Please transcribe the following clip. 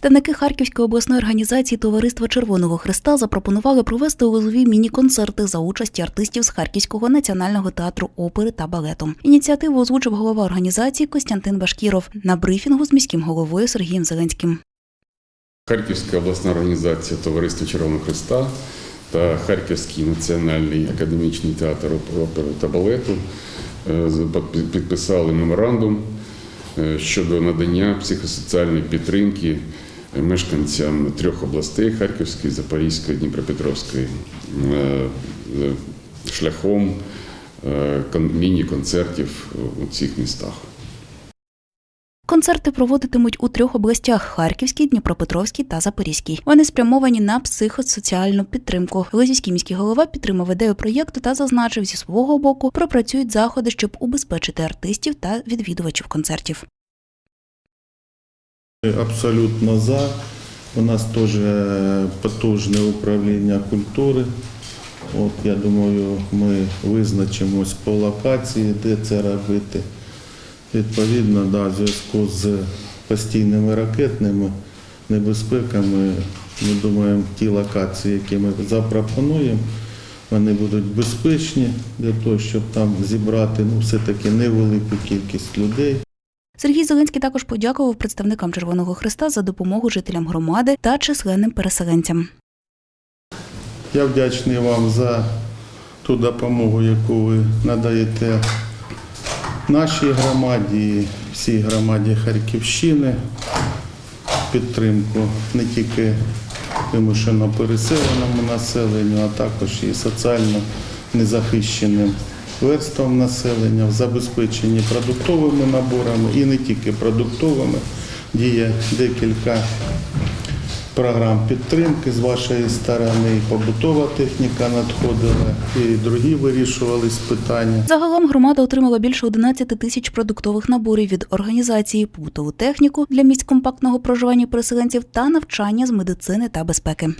Представники Харківської обласної організації Товариства Червоного Христа запропонували провести у Лозові міні-концерти за участі артистів з Харківського національного театру опери та балету. Ініціативу озвучив голова організації Костянтин Башкіров на брифінгу з міським головою Сергієм Зеленським. Харківська обласна організація Товариства Червоного Христа та Харківський національний академічний театр опери та балету е, підписали меморандум е, щодо надання психосоціальної підтримки мешканцям трьох областей Харківської, Запорізької, Дніпропетровської е, е, шляхом е, міні-концертів у цих містах. Концерти проводитимуть у трьох областях: Харківській, Дніпропетровській та Запорізькій. Вони спрямовані на психосоціальну підтримку. Лозівський міський голова підтримав ідею проєкту та зазначив, зі свого боку пропрацюють заходи, щоб убезпечити артистів та відвідувачів концертів. Абсолютно за. У нас теж потужне управління культури. От, я думаю, ми визначимось по локації, де це робити. Відповідно, да, в зв'язку з постійними ракетними небезпеками, ми думаємо, ті локації, які ми запропонуємо, вони будуть безпечні для того, щоб там зібрати ну, все-таки невелику кількість людей. Сергій Зеленський також подякував представникам Червоного Христа за допомогу жителям громади та численним переселенцям. Я вдячний вам за ту допомогу, яку ви надаєте нашій громаді, всій громаді Харківщини. Підтримку не тільки вимушено переселеному населенню, а також і соціально незахищеним верствам населення в забезпеченні продуктовими наборами і не тільки продуктовими. Діє декілька програм підтримки з вашої сторони, і побутова техніка надходила, і другі вирішувались питання. Загалом громада отримала більше 11 тисяч продуктових наборів від організації побутову техніку для місць компактного проживання переселенців та навчання з медицини та безпеки.